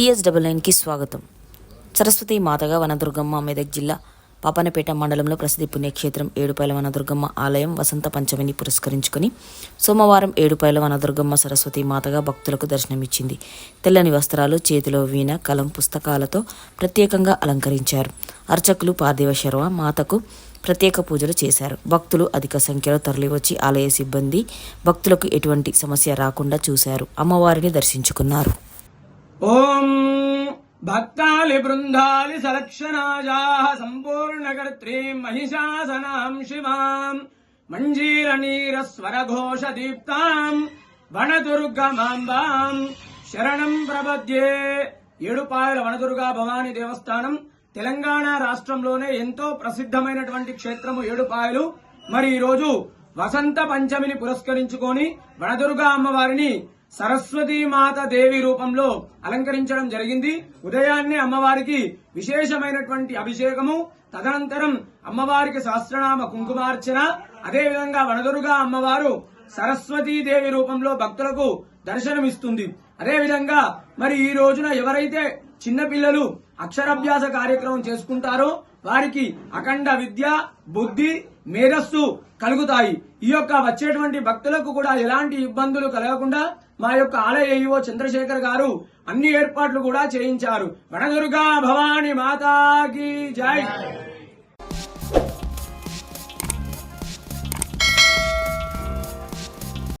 TS double నైన్కి స్వాగతం. సరస్వతి మాతగా వనదుర్గమ్మ మెదక్ జిల్లా పాపనపేట మండలంలో ప్రసిద్ధి పుణ్యక్షేత్రం ఏడుపాయల వనదుర్గమ్మ ఆలయం వసంత పంచమిని పురస్కరించుకొని సోమవారం ఏడుపాయల వనదుర్గమ్మ సరస్వతి మాతగా భక్తులకు దర్శనమిచ్చింది. తెల్లని వస్త్రాలు చేతిలో వీణ కలం పుస్తకాలతో ప్రత్యేకంగా అలంకరించారు. అర్చకులు పార్థివ శర్మ మాతకు ప్రత్యేక పూజలు చేశారు. భక్తులు అధిక సంఖ్యలో తరలివచ్చి ఆలయ సిబ్బంది భక్తులకు ఎటువంటి సమస్య రాకుండా చూశారు. అమ్మవారిని దర్శించుకున్నారు. ఓం భక్తాలి బృందాలి సలక్షణాజా సంపూర్ణకర్త్రీం మహిషాసనాం శివాం మంజీరనీర దీప్తాం వనదుర్గమాంబాం శరణం ప్రపద్యే. ఏడుపాయల వనదుర్గా భవానీ దేవస్థానం తెలంగాణ రాష్ట్రంలోనే ఎంతో ప్రసిద్ధమైనటువంటి క్షేత్రము ఏడుపాయలు. మరి ఈరోజు వసంత పంచమిని పురస్కరించుకొని వనదుర్గా అమ్మవారిని సరస్వతీ మాత దేవి రూపంలో అలంకరించడం జరిగింది. ఉదయాన్నే అమ్మవారికి విశేషమైనటువంటి అభిషేకము తదనంతరం అమ్మవారికి సహస్రనామ కుంకుమార్చన అదేవిధంగా వనదురుగా అమ్మవారు సరస్వతీ దేవి రూపంలో భక్తులకు దర్శనమిస్తుంది. అదేవిధంగా మరి ఈ రోజున ఎవరైతే చిన్నపిల్లలు అక్షరాభ్యాస కార్యక్రమం చేసుకుంటారో వారికి అఖండ విద్య బుద్ధి మేధస్సు కలుగుతాయి. ఈ యొక్క వచ్చేటువంటి భక్తులకు కూడా ఎలాంటి ఇబ్బందులు కలగకుండా మా యొక్క ఆలయ ఈవో చంద్రశేఖర్ గారు అన్ని ఏర్పాట్లు కూడా చేయించారు. వనదుర్గా భవాని మాతాకి జై.